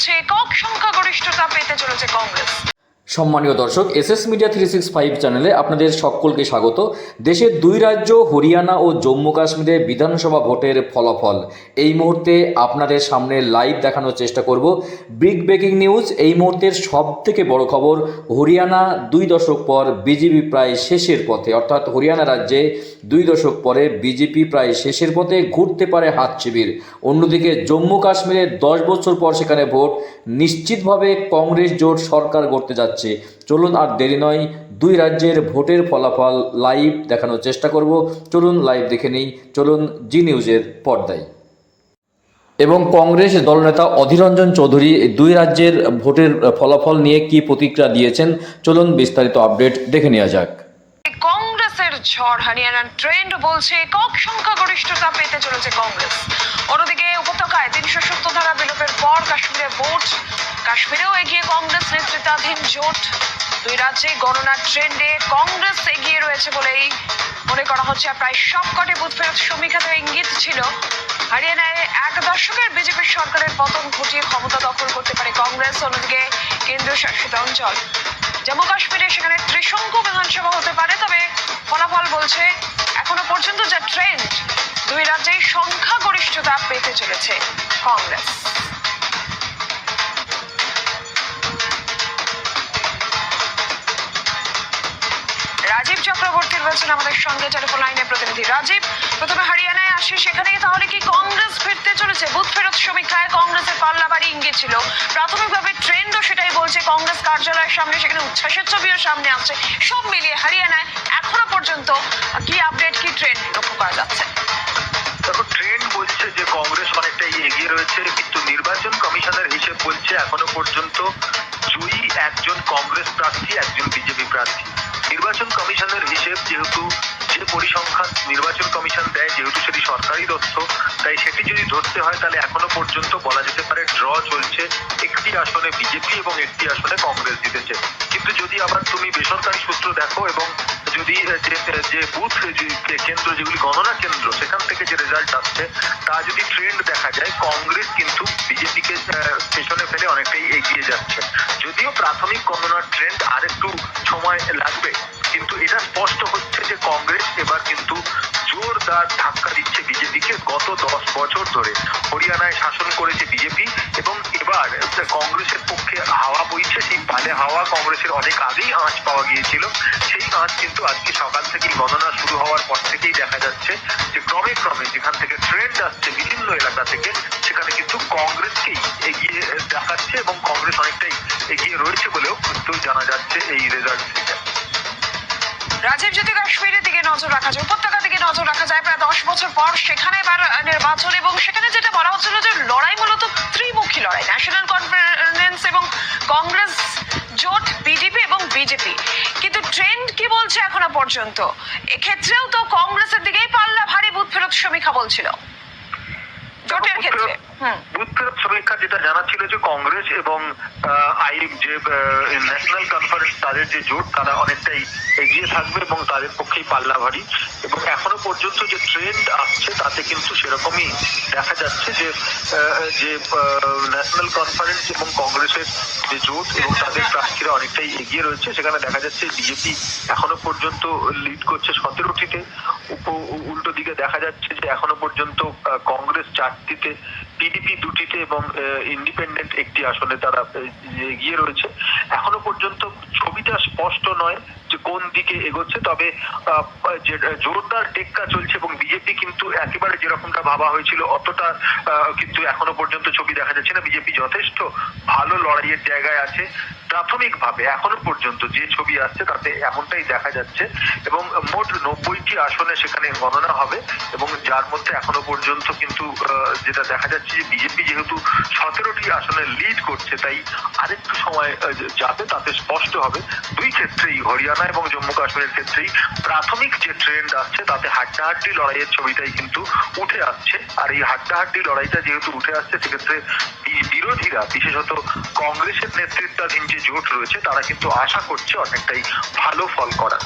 বলছে একক সংখ্যাগরিষ্ঠতা পেতে চলেছে কংগ্রেস। সম্মানীয় দর্শক S S media three six five চ্যানেলে আপনাদের সকলকে স্বাগত। দেশের দুই রাজ্য, হরিয়ানা ও জম্মু কাশ্মীরে বিধানসভা ভোটের ফলাফল। এই মুহূর্তে আপনাদের সামনে লাইভ দেখানোর চেষ্টা করব। বিগ ব্রেকিং নিউজ এই মুহূর্তের সব থেকে বড় খবর, হরিয়ানা দুই দশক পর বিজেপি প্রায় শেষের পথে, অর্থাৎ হরিয়ানা রাজ্যে দুই দশক পরে বিজেপি প্রায় শেষের পথে ঘুরতে পারে হাত শিবির। অন্যদিকে জম্মু কাশ্মীরে দশ বছর পর সেখানে ভোট, নিশ্চিতভাবে কংগ্রেস জোট সরকার গড়তে যাচ্ছে। চলুন আর দেরি নয়, দুই রাজ্যের ভোটের ফলাফল লাইভ দেখানোর চেষ্টা করব। চলুন লাইভ দেখে নেই, চলুন জি নিউজের পর্দায়। এবং কংগ্রেস দলনেতা অধীররঞ্জন চৌধুরী দুই রাজ্যের ভোটের ফলাফল নিয়ে কি প্রতিক্রিয়া দিয়েছেন, চলুন বিস্তারিত আপডেট দেখে নেওয়া যাক। ঝড়, হরিয়ানার ট্রেন্ড বলছে, একক সংখ্যাগরিষ্ঠতা পেতে চলেছে কংগ্রেস। অন্যদিকে উপত্যকায় তিনশো সত্তর ধারা বিলোপের পর কাশ্মীরে ভোট। কাশ্মীরেও এগিয়ে কংগ্রেস নেতৃত্বাধীন জোট। দুই রাজ্যে গণনার ট্রেন্ডে কংগ্রেস এগিয়ে রয়েছে বলেই মনে করা হচ্ছে। প্রায় সবকটি বুথ ফেরত সমীক্ষাতে ইঙ্গিত ছিল। হরিয়ানায় এক দশকের বিজেপি সরকারের পতন ঘটিয়ে ক্ষমতা দখল করতে পারে কংগ্রেস, অন্যদিকে কেন্দ্রীয় শাসিত অঞ্চল। জম্মু কাশ্মীরে সেখানে ত্রিশঙ্কু বিধানসভা হতে পারে, তবে ফলাফল বলছে এখনও পর্যন্ত যা ট্রেন্ড দুই রাজ্যেই সংখ্যাগরিষ্ঠতা পেতে চলেছে কংগ্রেস। রাজীব চক্রবর্তী রয়েছেন আমাদের সঙ্গে টেলিফোন লাইনে প্রতিনিধি রাজীব। প্রথমে হরিয়ানায় আসে সেখানে তাহলে কি কংগ্রেস ফিরতে চলেছে? বুথ ফেরত সমীক্ষায় কংগ্রেসের পাল্লাবাড়ি ইঙ্গিত ছিল। প্রাথমিকভাবে ট্রেন্ডও সেটাই বলছে, কংগ্রেস কার্যালয়ের সামনে, সেখানে উচ্ছ্বাসের ছবিও সামনে আসছে। সব মিলিয়ে হরিয়ানায় এখনও পর্যন্ত। কি আপডেট, কি ট্রেন্ড লক্ষ্য করা যাচ্ছে? বলছে যে কংগ্রেস অনেকটাই এগিয়ে রয়েছে, কিন্তু নির্বাচন কমিশনের হিসেব বলছে এখনও পর্যন্ত জয়ী একজন কংগ্রেস প্রার্থী, একজন বিজেপি প্রার্থী। নির্বাচন কমিশনের হিসেব যেহেতু যে পরিসংখ্যান নির্বাচন কমিশন দেয়, যেহেতু সেটি সরকারি তথ্য, তাই সেটি যদি ধরতে হয়, তাহলে পর্যন্ত বলা যেতে পারে ড্র চলছে একটি আসনে বিজেপি এবং একটি আসনে কংগ্রেস জিতেছে। কিন্তু যদি আবার তুমি বেসরকারি সূত্র দেখো এবং যদি যে বুথ কেন্দ্র, যেগুলি গণনা কেন্দ্র, সেখান থেকে যে রেজাল্ট আসছে, তা যদি ট্রেন্ড দেখা যায়, কংগ্রেস কিন্তু বিজেপিকে পেছনে ফেলে অনেকটাই এগিয়ে যাচ্ছে। যদিও প্রাথমিক গণনার ট্রেন্ড আর একটু সময় লাগবে, কিন্তু এটা স্পষ্ট হচ্ছে যে কংগ্রেস এবার কিন্তু জোরদার ধাক্কা দিচ্ছে বিজেপিকে গত দশ বছর ধরে। হরিয়ানায় শাসন করেছে বিজেপি এবং এবার কংগ্রেসের পক্ষে হাওয়া বইছে, সেই পালে হাওয়া কংগ্রেসের অনেক আগেই আঁচ পাওয়া গিয়েছিল। সেই আঁচ কিন্তু আজকে সকাল থেকেই গণনা শুরু হওয়ার পর থেকেই দেখা যাচ্ছে যে ক্রমে ক্রমে যেখান থেকে ট্রেন্ড আসছে বিভিন্ন এলাকা থেকে, সেখানে কিন্তু কংগ্রেসকেই এগিয়ে দেখাচ্ছে এবং কংগ্রেস অনেকটাই এগিয়ে রয়েছে বলেও কিন্তু জানা যাচ্ছে এই রেজাল্ট থেকে। রাজীব যদি কাশ্মীরের দিকে নজর রাখা যায় উপত্যকা দিকে নজর রাখা যায় প্রায় দশ বছর পর সেখানে এবার নির্বাচন এবং সেখানে যেটা বলা হচ্ছিল যে লড়াই মূলত ত্রিমুখী লড়াই ন্যাশনাল কনফারেন্স এবং কংগ্রেস জোট বিজেপি এবং বিজেপি কিন্তু ট্রেন্ড কি বলছে এখনও পর্যন্ত? এক্ষেত্রেও তো কংগ্রেসের দিকেই পাল্লা ভারী বুথ ফেরত সমীক্ষা বলছিল। জোটের ক্ষেত্রে। বুথ ফেরত সমীক্ষা যেটা জানা ছিল যে কংগ্রেস এবং যে ন্যাশনাল কনফারেন্স, তাদের যে জোট, তারা অনেকটাই এগিয়ে থাকবে এবং তাদের পক্ষেই পাল্লা ভারী। এবং এখনও পর্যন্ত যে ট্রেন্ড আসছে, তাতে কিন্তু সেরকমই দেখা যাচ্ছে যে যে ন্যাশনাল কনফারেন্স এবং কংগ্রেসের যে জোট এবং তাদের প্রার্থীরা অনেকটাই এগিয়ে রয়েছে। সেখানে দেখা যাচ্ছে বিজেপি এখনও পর্যন্ত লিড করছে সতেরোটিতে। উল্টো দিকে দেখা যাচ্ছে যে এখনও পর্যন্ত কংগ্রেস চারটিতে পিডিপি দুটিতে এবং ইন্ডিপেন্ডেন্ট একটি আসনে তারা এগিয়ে রয়েছে। এখনও পর্যন্ত ছবিটা স্পষ্ট নয় যে কোন দিকে এগোচ্ছে, তবে জোরদার টেক্কা চলছে এবং বিজেপি কিন্তু একেবারে যেরকমটা ভাবা হয়েছিল, অতটা কিন্তু এখনও পর্যন্ত ছবি দেখা যাচ্ছে না। বিজেপি যথেষ্ট ভালো লড়াইয়ের জায়গায় আছে, প্রাথমিকভাবে এখনও পর্যন্ত যে ছবি আসছে তাতে এমনটাই দেখা যাচ্ছে। এবং মোট নব্বইটি আসনে সেখানে গণনা হবে এবং যার মধ্যে এখনও পর্যন্ত কিন্তু যেটা দেখা যাচ্ছে যে বিজেপি যেহেতু সতেরোটি আসনে লিড করছে, তাই আরেকটু সময় যাবে তাতে স্পষ্ট হবে। দুই ক্ষেত্রেই, হরিয়ানা এবং জম্মু কাশ্মীরের ক্ষেত্রেই প্রাথমিক যে ট্রেন্ড আসছে, তাতে হাড্ডাহাড্ডি লড়াইয়ের ছবিটাই কিন্তু উঠে আসছে। আর এই হাড্ডাহাড্ডি লড়াইটা যেহেতু উঠে আসছে, সেক্ষেত্রে বিরোধীরা, বিশেষত কংগ্রেসের নেতৃত্বাধীন যে জোট রয়েছে, তারা কিন্তু আশা করছে অনেকটাই ভালো ফল করা